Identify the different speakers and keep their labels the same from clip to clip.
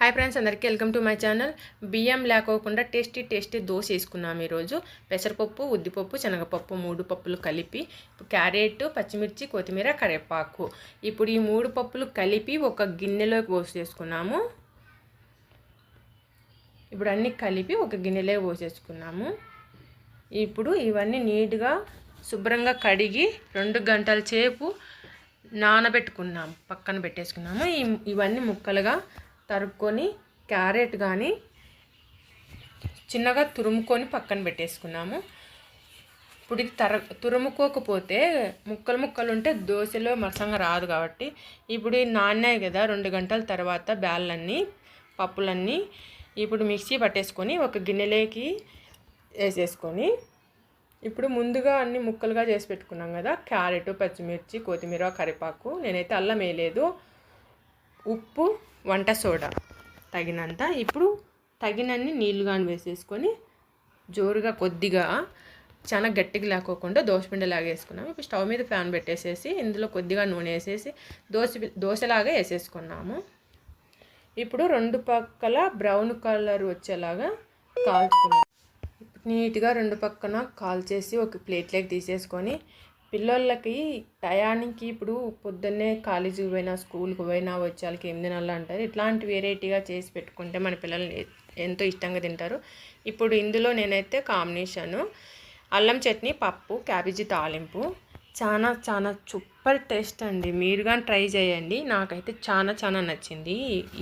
Speaker 1: Hi friends అందరికీ welcome to my channel బియ్యం లేకోకుండా టేస్టీ టేస్టీ దోశ వేసుకున్నాం ఈరోజు. పెసరపప్పు ఉద్దిపప్పు శనగపప్పు మూడు పప్పులు కలిపి క్యారెట్ పచ్చిమిర్చి కొత్తిమీర కరివేపాకు. ఇప్పుడు ఈ మూడు పప్పులు కలిపి ఒక గిన్నెలోకి పోసేసుకున్నాము ఇప్పుడు అన్నీ కలిపి ఒక గిన్నెలో పోసేసుకున్నాము ఇప్పుడు ఇవన్నీ నీట్గా శుభ్రంగా కడిగి రెండు గంటల సేపు నానబెట్టుకున్నాం. పక్కన పెట్టేసుకున్నాము. ఇవన్నీ ముక్కలుగా తరుక్కొని క్యారెట్ కానీ చిన్నగా తురుముకొని పక్కన పెట్టేసుకున్నాము. ఇప్పుడు ఇది తర తురుముకోకపోతే ముక్కలు ముక్కలు ఉంటే దోశలో మసంగా రాదు కాబట్టి ఇప్పుడు నాన్నాయి కదా రెండు గంటల తర్వాత బ్యాళ్ళన్నీ పప్పులన్నీ ఇప్పుడు మిక్సీ పట్టేసుకొని ఒక గిన్నెలోకి వేసేసుకొని ఇప్పుడు ముందుగా అన్ని ముక్కలుగా చేసి పెట్టుకున్నాం కదా క్యారెట్ పచ్చిమిర్చి కొత్తిమీర కరివేపాకు. నేనైతే అల్లం వేయలేదు. ఉప్పు వంట సోడా తగినంత. ఇప్పుడు తగినన్ని నీళ్ళు కానీ వేసేసుకొని జోరుగా కొద్దిగా చాలా గట్టిగా లేకోకుండా దోశపిండి లాగా వేసుకున్నాము ఇప్పుడు స్టవ్ మీద ఫ్యాన్ పెట్టేసేసి ఇందులో కొద్దిగా నూనె వేసేసి దోశ దోశలాగా వేసేసుకున్నాము. ఇప్పుడు రెండు పక్కల బ్రౌన్ కలర్ వచ్చేలాగా కాల్చుకున్నాము నీట్గా రెండు పక్కన కాల్చేసి ఒక ప్లేట్లోకి తీసేసుకొని పిల్లలకి టయానికి ఇప్పుడు పొద్దున్నే కాలేజీకి పోయినా స్కూల్కి పోయినా వచ్చే వాళ్ళకి ఏం తినాలి అంటారు. ఇట్లాంటి వెరైటీగా చేసి పెట్టుకుంటే మన పిల్లలు ఎంతో ఇష్టంగా తింటారు. ఇప్పుడు ఇందులో నేనైతే కాంబినేషను. అల్లం చట్నీ పప్పు క్యాబేజీ తాలింపు. చాలా చాలా సూపర్ టేస్ట్ అండి. మీరు కానీ ట్రై చేయండి. నాకైతే చాలా చాలా నచ్చింది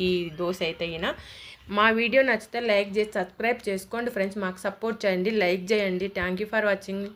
Speaker 1: ఈ దోశ అయితే అయినా మా వీడియో నచ్చితే లైక్ చేసి సబ్స్క్రైబ్ చేసుకోండి ఫ్రెండ్స్. మాకు సపోర్ట్ చేయండి లైక్ చేయండి. Thank you for watching.